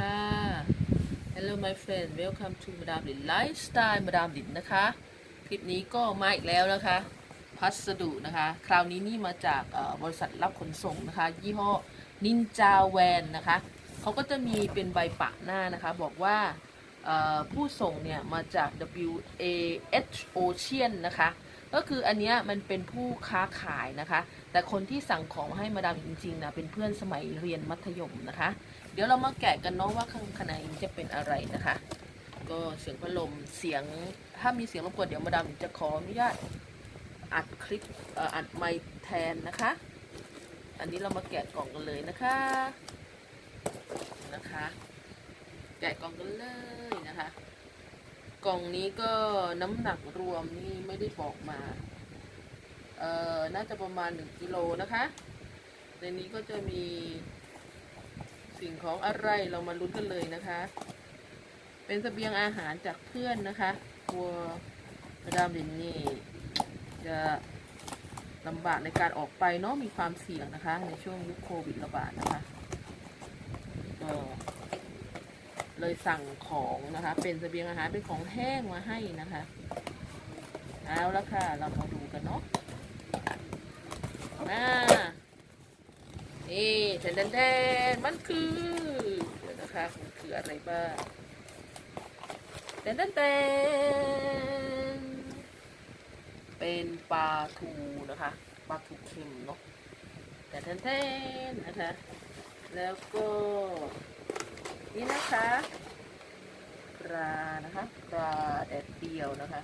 ค่ะ Hello my friend welcome to มาดามลินไลฟ์สไตล์มาดามลินนะคะ คลิปนี้ก็มาอีกแล้วนะคะ พัสดุนะคะ คราวนี้นี่มาจากบริษัทรับขนส่งนะคะ ยี่ห้อนินจาแวนนะคะเขาก็จะมีเป็นใบปะหน้านะคะ บอกว่าผู้ส่งเนี่ยมาจาก W A H Ocean นะคะ ก็คืออันเนี้ยมันเป็นผู้ค้าขายนะคะ แต่คนที่สั่งของมาให้มาดามจริงๆนะเป็นเพื่อนสมัยเรียนมัธยมนะคะ เดี๋ยวเรามาแกะกันเนาะว่าข้างในจะเป็นอะไรนะคะ ก็เสียงพัดลมเสียงถ้ามีเสียงรบกวนเดี๋ยวมาดามจะขออนุญาตอัดคลิปอ่ออัดไมค์แทนนะคะ อันนี้เรามาแกะกล่องกันเลยนะคะนะคะ แกะกล่องกันเลยนะคะ กล่องนี้ก็น้ำหนักรวมนี่ไม่ได้บอกมา เอ่อน่าจะประมาณ1กิโลนะคะ ในนี้ก็จะมี สิ่งของอะไรเรามาลุ้นกันเลยนะคะ เป็นเสบียงอาหารจากเพื่อนนะคะกลัวมาดามลินนี่จะลำบากในการออกไปเนาะมีความเสี่ยงนะคะ ในช่วงยุคโควิดระบาดนะคะก็เลยสั่งของนะคะ เป็นเสบียงอาหารเป็นของแห้งมาให้นะคะเอาละค่ะ เรามาดูกันเนาะมา นี่แทนแทนมันคือเดี๋ยวนะคะมันคืออะไรบ้างแทนแทนเป็นปลาทูนะคะปลาทูเค็มเนาะแต่แทนๆนะคะ แล้วก็นี่นะคะปลานะคะปลาแดดเดียวนะคะ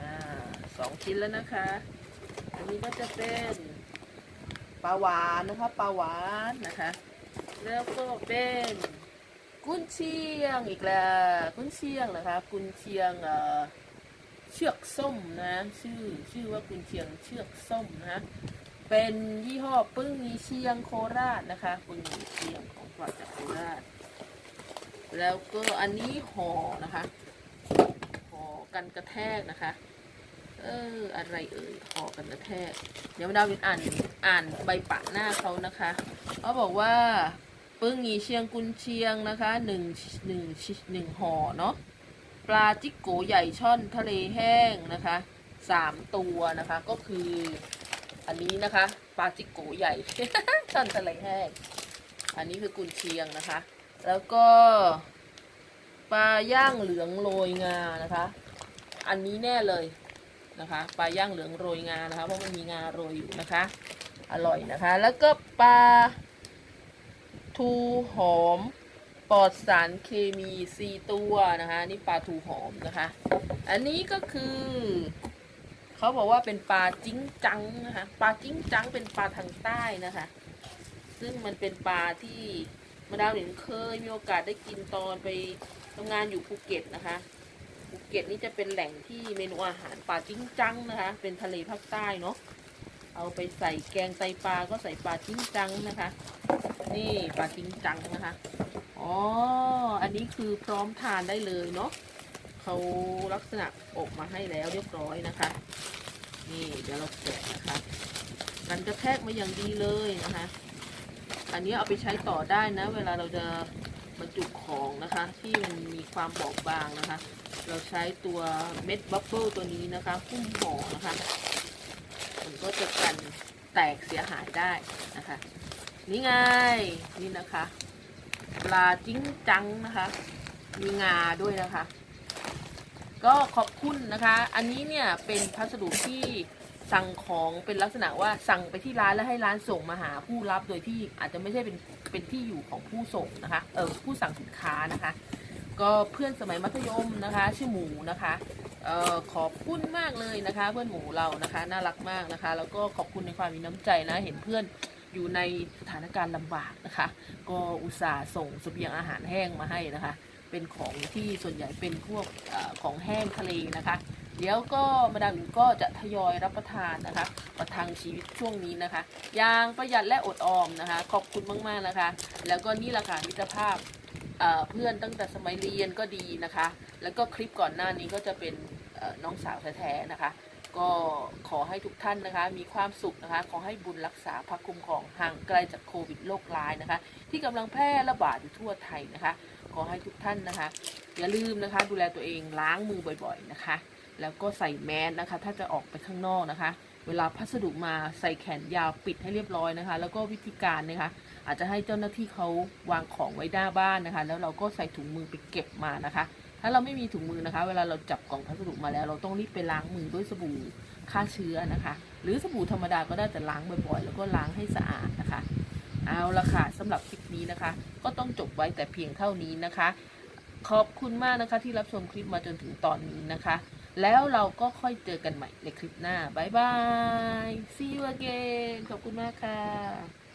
อ่าสองชิ้นแล้วนะคะ อันนี้ก็จะเป็น ลาหวานนะคะปลาหวานนะคะ แล้วก็เป็นกุนเชียงอีกแล้วกุนเชียงนะคะกุนเชียงเอ่อเชือกส้มนะชื่อชื่อว่ากุนเชียงเชือกส้มนะเป็นยี่ห้อปึ้งมีเชียงโคราชนะคะปึ้งมีเชียงของปลาจากโคราช แล้วก็อันนี้ห่อนะคะห่อกันกระแทกนะคะ เออ อะไรเอ่ยห่อกันกระแทก เดี๋ยวมาดาววินอ่านอ่านใบปะหน้าเขานะคะเขาบอกว่าปึ้งมีเชียงกุนเชียงนะคะหนึ่งหนึ่งหนึ่งห่อเนาะปลาจิกโกใหญ่ช่อนทะเลแห้งนะคะสามตัวนะคะก็คืออันนี้นะคะปลาจิกโกใหญ่ช่อนทะเลแห้ง อันนี้คือกุนเชียงนะคะ แล้วก็ปลาย่างเหลืองโรยงานะคะ อันนี้แน่เลย นะคะปลาย่างเหลืองโรยงานะคะเพราะมันมีงาโรยอยู่นะคะ อร่อยนะคะ แล้วก็ปลาทูหอมปลอดสารเคมีสี่ตัวนะคะนี่ปลาทูหอมนะคะ อันนี้ก็คือเขาบอกว่าเป็นปลาจิ้งจังนะคะปลาจิ้งจังเป็นปลาทางใต้นะคะ ซึ่งมันเป็นปลาที่มาดาวหนิงเคยมีโอกาสได้กินตอนไปทำงานอยู่ภูเก็ตนะคะ ภูเก็ตนี่จะเป็นแหล่งที่เมนูอาหารปลาจิ้งจังนะคะ เป็นทะเลภาคใต้เนาะเอาไปใส่แกงไตปลาก็ใส่ปลาจิ้งจังนะคะ นี่ปลาจิ้งจังนะคะอ๋ออันนี้คือพร้อมทานได้เลยเนาะเขาลักษณะอบมาให้แล้วเรียบร้อยนะคะ นี่เดี๋ยวเราแกะนะคะกันกระแทกมาอย่างดีเลยนะคะ อันนี้เอาไปใช้ต่อได้นะ เวลาเราจะบรรจุของนะคะ ที่มันมีความบอบบางนะคะ เราใช้ตัวเม็ดบัฟเฟิลตัวนี้นะคะหุ้มห่อนะคะ มันก็จะกันแตกเสียหายได้นะคะ นี่ไงนี่นะคะปลาจิ้งจังนะคะ มีงาด้วยนะคะ ก็ขอบคุณนะคะ อันนี้เนี่ยเป็นพัสดุที่สั่งของเป็นลักษณะว่าสั่งไปที่ร้านแล้วให้ร้านส่งมาหาผู้รับโดยที่อาจจะไม่ใช่เป็นเป็นที่อยู่ของผู้ส่งนะคะเออผู้สั่งสินค้านะคะ ก็เพื่อนสมัยมัธยมนะคะ ชื่อหมูนะคะเอ่อขอบคุณมากเลยนะคะ เพื่อนหมูเรานะคะน่ารักมากนะคะ แล้วก็ขอบคุณในความมีน้ำใจนะเห็นเพื่อนอยู่ในสถานการณ์ลำบากนะคะ ก็อุตส่าห์ส่งเสบียงอาหารแห้งมาให้นะคะ เป็นของที่ส่วนใหญ่เป็นพวกอของแห้งทะเลนะคะเดี๋ยวก็มาดามหนูก็จะทยอยรับประทานนะคะ ประทังชีวิตช่วงนี้นะคะอย่างประหยัดและอดออมนะคะ ขอบคุณมากๆนะคะ แล้วก็นี่แหละค่ะมิตรภาพ เพื่อนตั้งแต่สมัยเรียนก็ดีนะคะ แล้วก็คลิปก่อนหน้านี้ก็จะเป็นน้องสาวแท้ๆนะคะ ก็ขอให้ทุกท่านนะคะ มีความสุขนะคะ ขอให้บุญรักษาพระคุ้มครองห่างไกลจากโควิดโรคร้ายนะคะ ที่กำลังแพร่ระบาดอยู่ทั่วไทยนะคะ ขอให้ทุกท่านนะคะ อย่าลืมนะคะ ดูแลตัวเองล้างมือบ่อยๆนะคะ แล้วก็ใส่แมสนะคะ ถ้าจะออกไปข้างนอกนะคะ เวลาพัสดุมาใส่แขนยาวปิดให้เรียบร้อยนะคะ แล้วก็วิธีการนะคะอาจจะให้เจ้าหน้าที่เขาวางของไว้หน้าบ้านนะคะ แล้วเราก็ใส่ถุงมือไปเก็บมานะคะ ถ้าเราไม่มีถุงมือนะคะ เวลาเราจับกล่องพัสดุมาแล้ว เราต้องรีบไปล้างมือด้วยสบู่ฆ่าเชื้อนะคะ หรือสบู่ธรรมดาก็ได้แต่ล้างบ่อยๆ แล้วก็ล้างให้สะอาดนะคะเอาละค่ะสำหรับคลิปนี้นะคะ ก็ต้องจบไว้แต่เพียงเท่านี้นะคะ ขอบคุณมากนะคะที่รับชมคลิปมาจนถึงตอนนี้นะคะ แล้วเราก็ค่อยเจอกันใหม่ในคลิปหน้าบายบาย see you again ขอบคุณมากค่ะ